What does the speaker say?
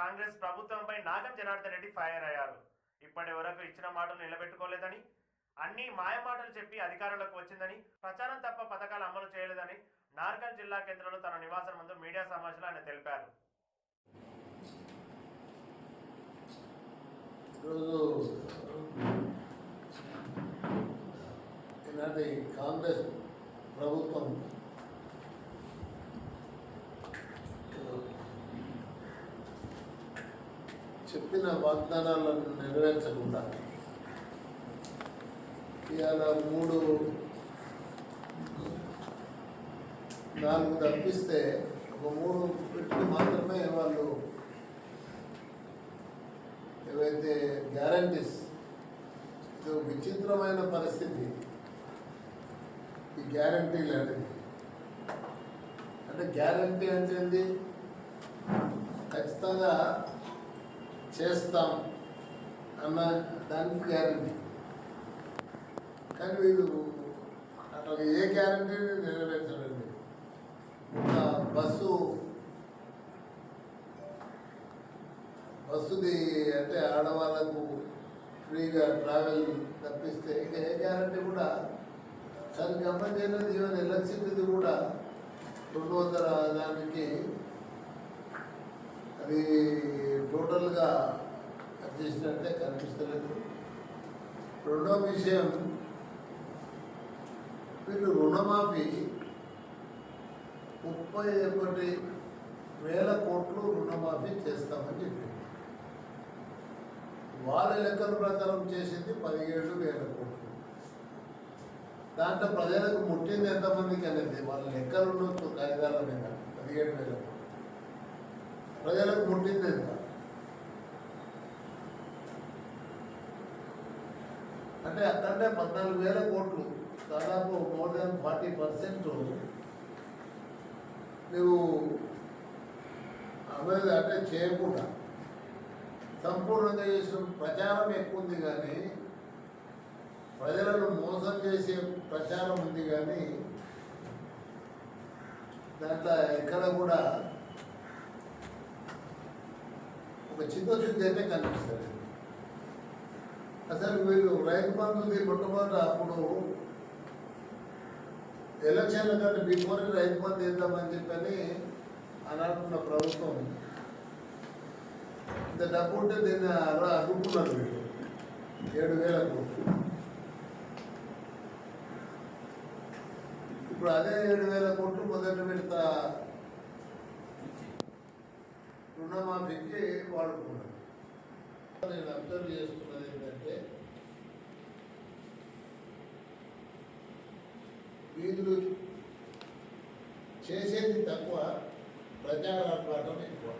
కాంగ్రెస్ ప్రభుత్వంపై నాగం జనార్దన్ రెడ్డి ఫైర్ అయ్యారు. ఇప్పటి వరకు ఇచ్చిన మాటలు నిలబెట్టుకోలేదని అన్ని మాయమాటలు చెప్పి అధికారంలోకి వచ్చిందని ప్రచారం తప్ప పథకాలు అమలు చేయలేదని నార్కల్ జిల్లా కేంద్రంలో తన నివాసం ముందు మీడియా సమావేశంలో ఆయన తెలిపారు. ఈనాటి కాంగ్రెస్ ప్రభుత్వం చెప్పిన వాగ్దానాలను నెరవేర్చకుండా ఇవాళ మూడు నాలుగు తప్పిస్తే ఒక మూడు పెట్టి మాత్రమే వాళ్ళు ఏవైతే గ్యారంటీస్ ఇది ఒక విచిత్రమైన పరిస్థితి ఈ గ్యారంటీలు అనేది అంటే గ్యారంటీ అంటే ఖచ్చితంగా చేస్తాం అన్న దానికి గ్యారంటీ కానీ వీళ్ళు అట్లా ఏ గ్యారంటీని నెరవేర్చడండి బస్సు బస్సుది అంటే ఆడవాళ్ళకు ఫ్రీగా ట్రావెల్ తప్పిస్తే ఇంకా ఏ గ్యారంటీ కూడా? చాలా గమనించినది ఈవెన్ ఎలక్ట్రిసిటీది కూడా రెండు వందల దానికి అది టోటల్గా అది చేసినట్టే కనిపిస్తలేదు రెండో విషయం వీళ్ళు రుణమాఫీ ముప్పై ఒకటి వేల కోట్లు రుణమాఫీ చేస్తామని చెప్పింది. వాళ్ళ లెక్కల ప్రకారం చేసింది పదిహేడు వేల కోట్లు. దాంట్లో ప్రజలకు ముట్టింది ఎంతమందికి అనేది వాళ్ళ లెక్కలు ఉండొచ్చు కాగితాల మీద పదిహేడు వేల కోట్లు. ప్రజలకు ముట్టింది ఎంత అంటే అక్కడే పద్నాలుగు వేల కోట్లు. దాదాపు మోర్ దాన్ ఫార్టీ పర్సెంట్. నువ్వు అమలు అంటే చేయకుండా సంపూర్ణంగా చేసిన ప్రచారం ఎక్కువ ఉంది కానీ ప్రజలను మోసం చేసే ప్రచారం ఉంది కానీ దాంట్లో ఎక్కడ కూడా ఒక చిత్తశుద్ధి అయితే కనిపిస్తుంది. అసలు వీళ్ళు రైతు బంధుది మొట్టమొదట అప్పుడు ఎలక్షన్ల కంటే బిఫోర్ రైతు బంధు వేద్దామని చెప్పని అనంటున్న ప్రభుత్వం. ఇంత డబ్బు ఉంటే దీన్ని అలా అడ్డుకున్నారు వీళ్ళు. ఏడు వేల కోట్లు. ఇప్పుడు అదే ఏడు వేల కోట్లు మొదటి మా విద్య వాడుకున్నాను నేను అబ్జర్వ్ చేస్తున్నది ఏంటంటే వీళ్ళు చేసేది తక్కువ ప్రజారాటం ఎక్కువ.